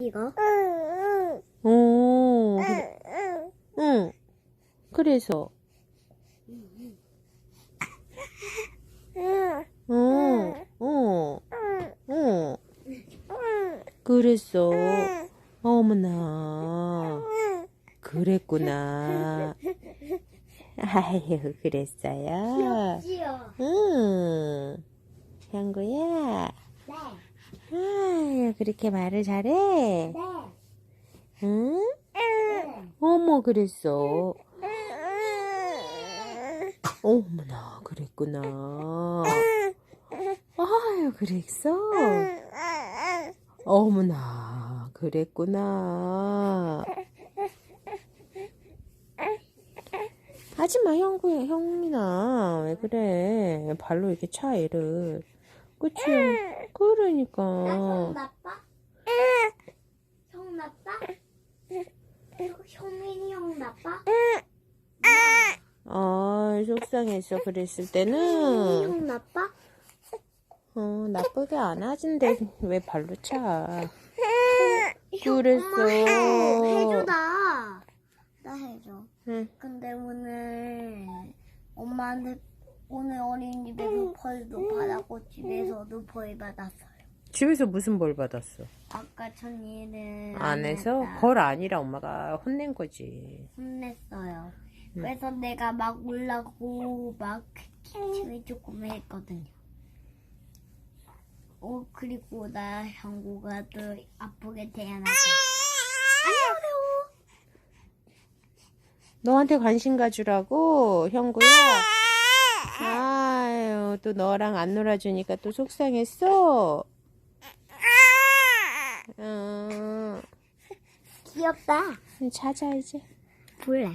이거? 오, 그래. 응. 그래서. 어, 어, 어. 그랬어. 어머나. 그랬구나. 아유, 그랬어요. 귀여워. 응. 형구야. 네. 아유, 그렇게 말을 잘해. 네. 응? 네. 어머, 그랬어. 어머나, 그랬구나. 아유, 그랬어. 어머나, 그랬구나. 하지마, 형구야, 형이나. 왜 그래. 발로 이렇게 차, 얘를. 그치? 그러니까. 나빠? 형 나빠? 형민이 형 나빠? 아, 속상했어. 그랬을 형민이 때는. 형 나빠? 어, 나쁘게 안 하진데, 왜 발로 차? 형, 그랬어. 엄마 해. 해줘 나. 나 해줘. 응. 근데 오늘 엄마한테 오늘 어린이집에서 벌도 받았고 집에서도 벌 받았어요. 집에서 무슨 벌 받았어? 아까 전 일을 안 해서? 했다. 벌 아니라 엄마가 혼낸 거지. 혼냈어요. 그래서 내가 막 올라고 막 기침을 조금 했거든요. 어 그리고 나 형구가 또 아프게 태어나서 안녕하세요. 너한테 관심 가주라고, 형구야? 아유, 또 너랑 안 놀아주니까 또 속상했어? 어, 귀엽다. 자자, 이제. 볼래.